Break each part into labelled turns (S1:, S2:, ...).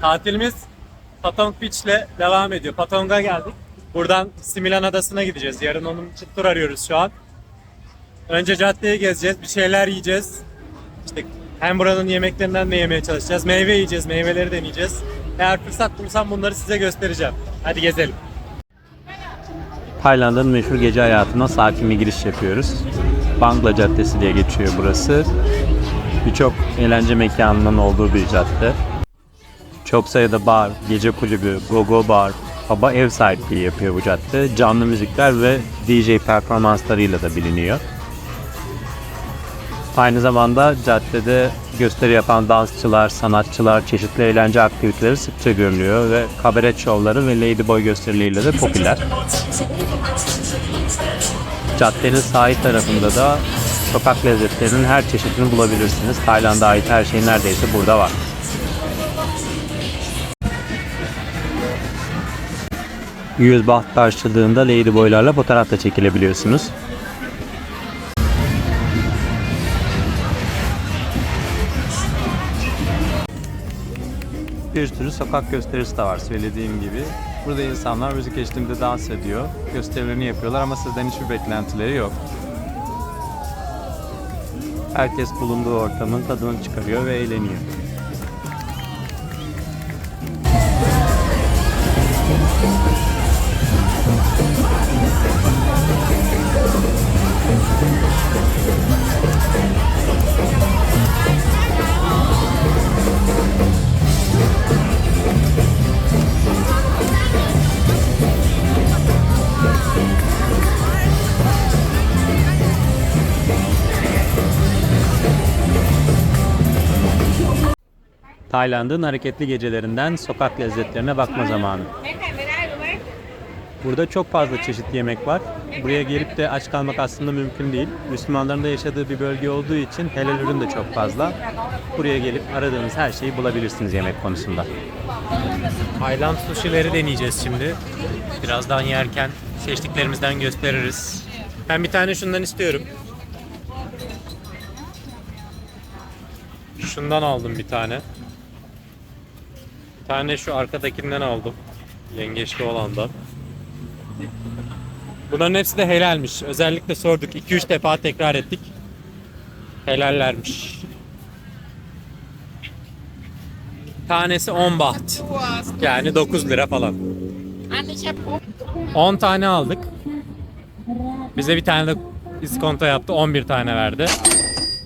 S1: Tatilimiz Patong Beach ile devam ediyor. Patong'a geldik. Buradan Similan Adası'na gideceğiz. Yarın onun için tur arıyoruz şu an. Önce caddeyi gezeceğiz, bir şeyler yiyeceğiz. İşte hem buranın yemeklerinden de yemeye çalışacağız. Meyve yiyeceğiz, meyveleri deneyeceğiz. Eğer fırsat bulursam bunları size göstereceğim. Hadi gezelim.
S2: Tayland'ın meşhur gece hayatına sakin bir giriş yapıyoruz. Bangla Caddesi diye geçiyor burası. Birçok eğlence mekanının olduğu bir cadde. Çok sayıda bar, gece kulübü, go-go bar, baba ev sahipliği yapıyor bu cadde. Canlı müzikler ve DJ performanslarıyla da biliniyor. Aynı zamanda caddede gösteri yapan dansçılar, sanatçılar, çeşitli eğlence aktiviteleri sıkça görülüyor ve kabaret şovları ve ladyboy gösterileriyle de popüler. Caddenin sahil tarafında da sokak lezzetlerinin her çeşidini bulabilirsiniz. Tayland'a ait her şey neredeyse burada var. Yüz baht karşılığında ladyboylarla fotoğraf da çekilebiliyorsunuz. Bir sürü sokak gösterisi de var söylediğim gibi. Burada insanlar müzik eşliğinde dans ediyor. Gösterilerini yapıyorlar ama sizden hiçbir beklentileri yok. Herkes bulunduğu ortamın tadını çıkarıyor ve eğleniyor. Tayland'ın hareketli gecelerinden sokak lezzetlerine bakma zamanı. Burada çok fazla çeşit yemek var. Buraya gelip de aç kalmak aslında mümkün değil. Müslümanların da yaşadığı bir bölge olduğu için helal ürün de çok fazla. Buraya gelip aradığınız her şeyi bulabilirsiniz yemek konusunda.
S1: Tayland sushi'leri deneyeceğiz şimdi. Birazdan yerken seçtiklerimizden gösteririz. Ben bir tane şundan istiyorum. Şundan aldım bir tane. Tane şu arkadakinden aldım. Yengeçli olandan. Bunların hepsi de helalmiş. Özellikle sorduk. 2-3 defa tekrar ettik. Helallermiş. Tanesi 10 baht. Yani 9 lira falan. 10 tane aldık. Bize bir tane de iskonto yaptı. 11 tane verdi.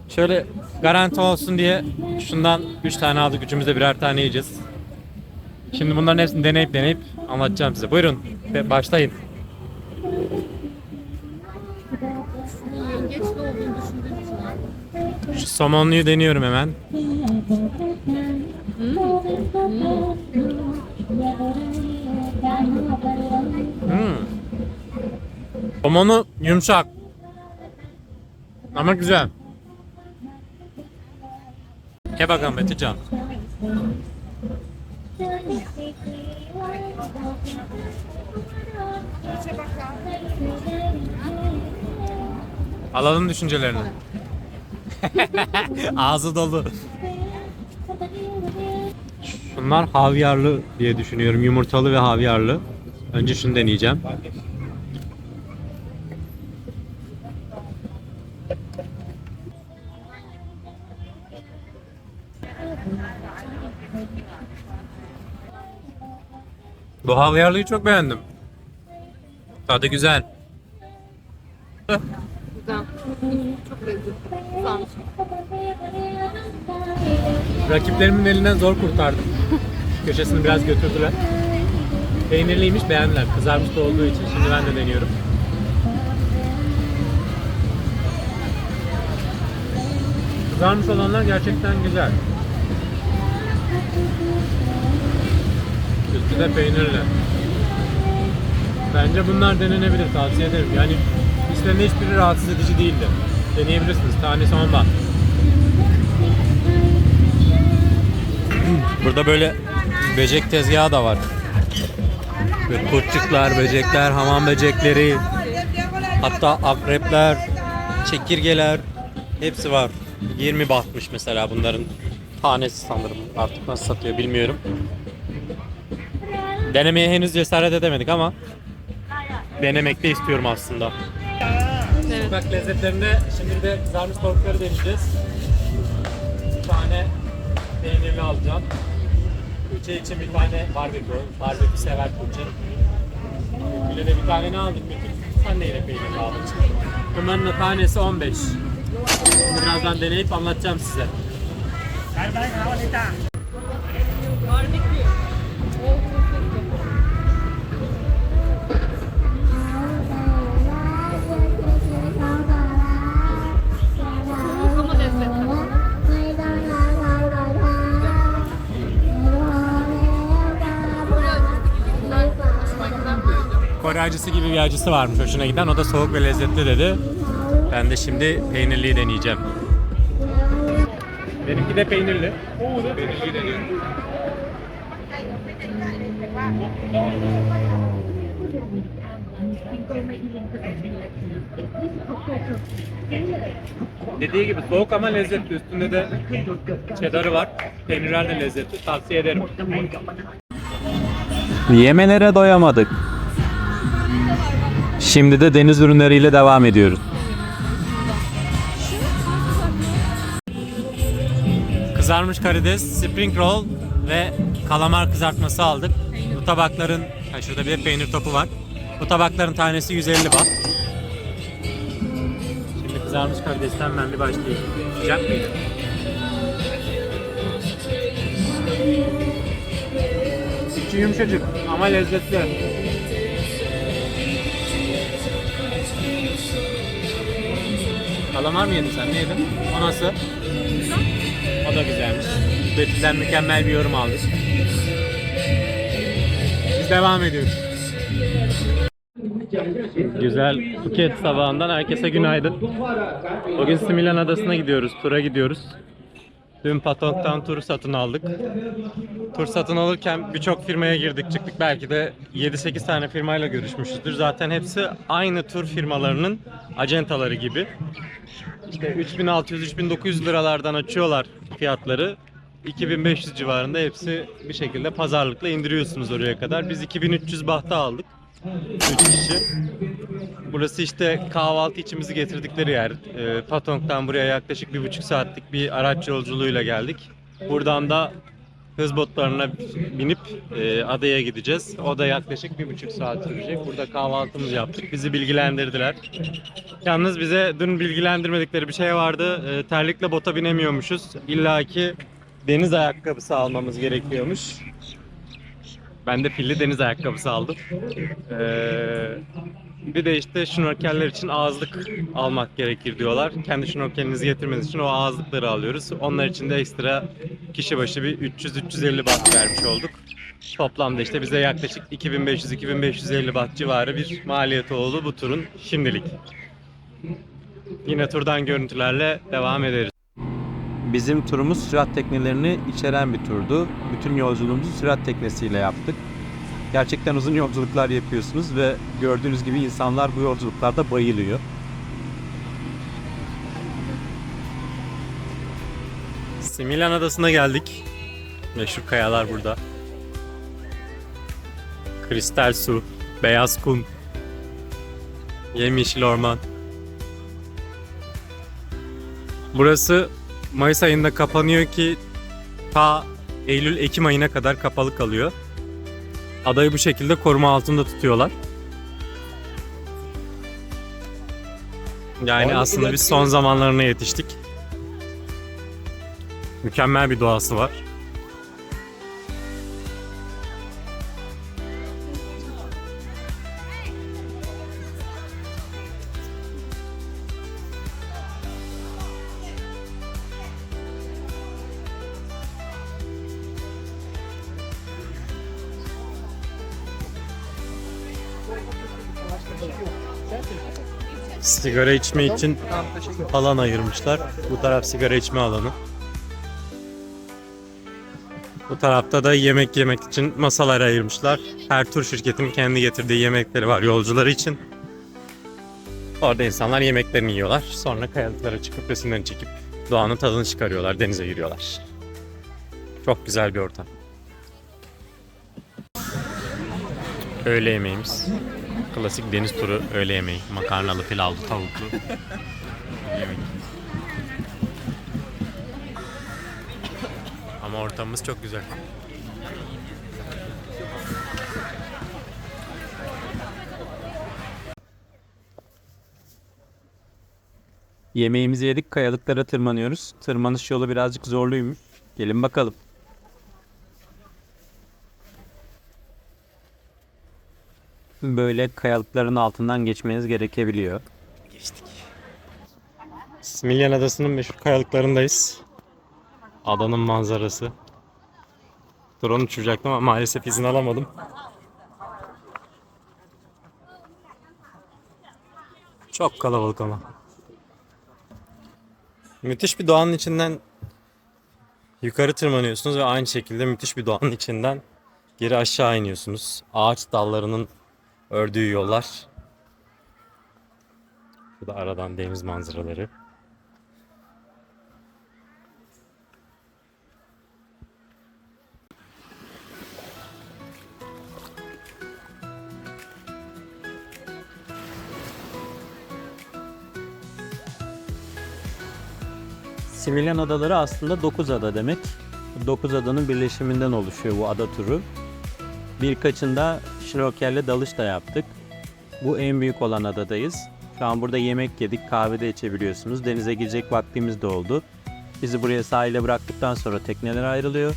S1: Şöyle garanti olsun diye şundan 3 tane aldık. Üçümüz de birer tane yiyeceğiz. Şimdi bunların hepsini deneyip deneyip anlatacağım size. Buyurun başlayın. Şu somonluyu deniyorum hemen. Hmm. Somonu yumuşak. Ama güzel. Ye bakalım Betücan. Alalım düşüncelerini. Ağzı dolu. Şunlar havyarlı diye düşünüyorum. Yumurtalı ve havyarlı. Önce şunu deneyeceğim. Bu havyarlıyı çok beğendim. Tadı güzel. Rakiplerimin elinden zor kurtardım. Köşesini biraz götürdüler. Peynirliymiş beğendiler. Kızarmış da olduğu için şimdi ben de deniyorum. Kızarmış olanlar gerçekten güzel. Üstü de peynirli. Bence bunlar denenebilir. Tavsiye ederim. Yani işlerinde hiçbiri rahatsız edici değildi. Deneyebilirsiniz. Tanesi 10 baht. Burada böyle böcek tezgahı da var. Böyle kurtçuklar, böcekler, hamam böcekleri, hatta akrepler, çekirgeler hepsi var. 20 bahtmış mesela bunların Tanesi sanırım. Artık nasıl satıyor bilmiyorum. Denemeye henüz cesaret edemedik ama denemek de istiyorum aslında.
S3: Evet.
S1: Sokak lezzetlerinde şimdi de kızarmış tavukları deneyeceğiz. Bir tane peynirli alacağım. Tuğçe için bir tane barbekü. Barbekü sever Tuğçe. Bile de bir tane ne aldık Betül? Sen de yine peynirli aldın. Bunların da tanesi 15. Birazdan deneyip anlatacağım size. Kore gibi bir acısı varmış hoşuna giden. O da soğuk ve lezzetli dedi. Ben de şimdi peynirliyi deneyeceğim. Benimki de peynirli. Peynirli deniyorum. Dediği gibi soğuk ama lezzetli. Üstünde de cheddar'ı var. Peynirler de lezzetli. Tavsiye ederim.
S2: Yemelere doyamadık. Şimdi de deniz ürünleriyle devam ediyoruz.
S1: Kızarmış karides, spring roll ve kalamar kızartması aldık. Bu tabakların, şurada bir peynir topu var. Bu tabakların tanesi 150 baht. Şimdi kızarmış karidesten ben bir başlayayım. Sıcak mıydı? İçi yumuşacık ama lezzetli. Kalamar mı yedin sen? Ne yedin? O nasıl? O da güzelmiş. Betül'den mükemmel bir yorum aldık. Biz devam ediyoruz. Güzel Phuket sabahından herkese günaydın. Bugün Similan Adası'na gidiyoruz, tura gidiyoruz. Dün Patong'dan tur satın aldık. Tur satın alırken birçok firmaya girdik çıktık. Belki de 7-8 tane firmayla görüşmüşüzdür. Zaten hepsi aynı tur firmalarının acentaları gibi. İşte 3600-3900 liralardan açıyorlar fiyatları. 2500 civarında hepsi bir şekilde pazarlıkla indiriyorsunuz oraya kadar. Biz 2300 bahta aldık. 3 kişi. Burası işte kahvaltı içimizi getirdikleri yer. E, Patong'dan buraya yaklaşık bir buçuk saatlik bir araç yolculuğuyla geldik. Buradan da hız botlarına binip e, adaya gideceğiz. O da yaklaşık bir buçuk saat sürecek. Burada kahvaltımızı yaptık. Bizi bilgilendirdiler. Yalnız bize dün bilgilendirmedikleri bir şey vardı. E, terlikle bota binemiyormuşuz. İlla ki deniz ayakkabısı almamız gerekiyormuş. Ben de pilli deniz ayakkabısı aldım. Ee, bir de işte şnorkeller için ağızlık almak gerekir diyorlar. Kendi şnorkelinizi getirmeniz için o ağızlıkları alıyoruz. Onlar için de ekstra kişi başı bir 300-350 baht vermiş olduk. Toplamda işte bize yaklaşık 2500-2550 baht civarı bir maliyeti oldu bu turun şimdilik. Yine turdan görüntülerle devam ederiz.
S2: Bizim turumuz sürat teknelerini içeren bir turdu. Bütün yolculuğumuzu sürat teknesiyle yaptık. Gerçekten uzun yolculuklar yapıyorsunuz ve gördüğünüz gibi insanlar bu yolculuklarda bayılıyor.
S1: Similan Adası'na geldik. Meşhur kayalar burada. Kristal su, beyaz kum, yemyeşil orman. Burası Mayıs ayında kapanıyor ki ta Eylül-Ekim ayına kadar kapalı kalıyor. Adayı bu şekilde koruma altında tutuyorlar. Yani aslında biz son zamanlarına yetiştik. Mükemmel bir doğası var. Sigara içme için alan ayırmışlar. Bu taraf sigara içme alanı. Bu tarafta da yemek yemek için masalar ayırmışlar. Her tur şirketinin kendi getirdiği yemekleri var yolcuları için. Orada insanlar yemeklerini yiyorlar. Sonra kayalıklara çıkıp resimlerini çekip doğanın tadını çıkarıyorlar, denize giriyorlar. Çok güzel bir ortam. Öğle yemeğimiz. Klasik deniz turu öğle yemeği. Makarnalı, pilavlı, tavuklu. Yemek. Ama ortamımız çok güzel.
S2: Yemeğimizi yedik, kayalıklara tırmanıyoruz. Tırmanış yolu birazcık zorluymuş. Gelin bakalım. Böyle kayalıkların altından geçmeniz gerekebiliyor.
S1: Smilyan Adası'nın meşhur kayalıklarındayız. Adanın manzarası. Drone uçuracaktım ama maalesef izin alamadım. Çok kalabalık ama. Müthiş bir doğanın içinden yukarı tırmanıyorsunuz ve aynı şekilde müthiş bir doğanın içinden geri aşağı iniyorsunuz. Ağaç dallarının ördüğü yollar. Bu da aradan deniz manzaraları.
S2: Similyan Adaları aslında 9 ada demek. 9 adanın birleşiminden oluşuyor bu ada turu. Birkaçında şnorkelle dalış da yaptık. Bu en büyük olan adadayız. Şu an burada yemek yedik, kahve de içebiliyorsunuz. Denize girecek vaktimiz de oldu. Bizi buraya sahile bıraktıktan sonra tekneler ayrılıyor.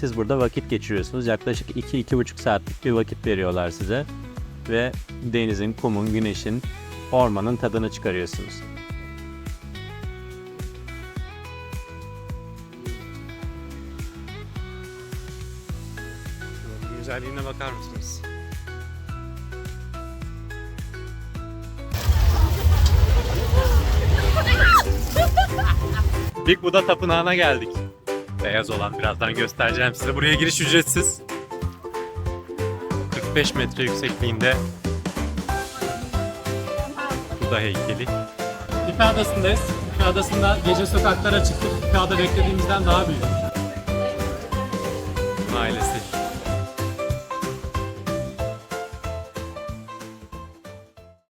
S2: Siz burada vakit geçiriyorsunuz. Yaklaşık 2-2,5 saatlik bir vakit veriyorlar size. Ve denizin, kumun, güneşin, ormanın tadını çıkarıyorsunuz.
S1: Güzelliğine bakar mısınız? Big Buddha Tapınağı'na geldik. Beyaz olan birazdan göstereceğim size. Buraya giriş ücretsiz. 45 metre yüksekliğinde Buddha heykeli. Pipe Adası'ndayız. Pipe Adası'nda gece sokaklara çıktık. Ada beklediğimizden daha büyük. Ailesi.